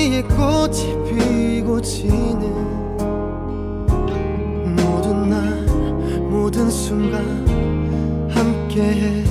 한 송이의 꽃이 피고 지는 모든 날 모든 순간 함께해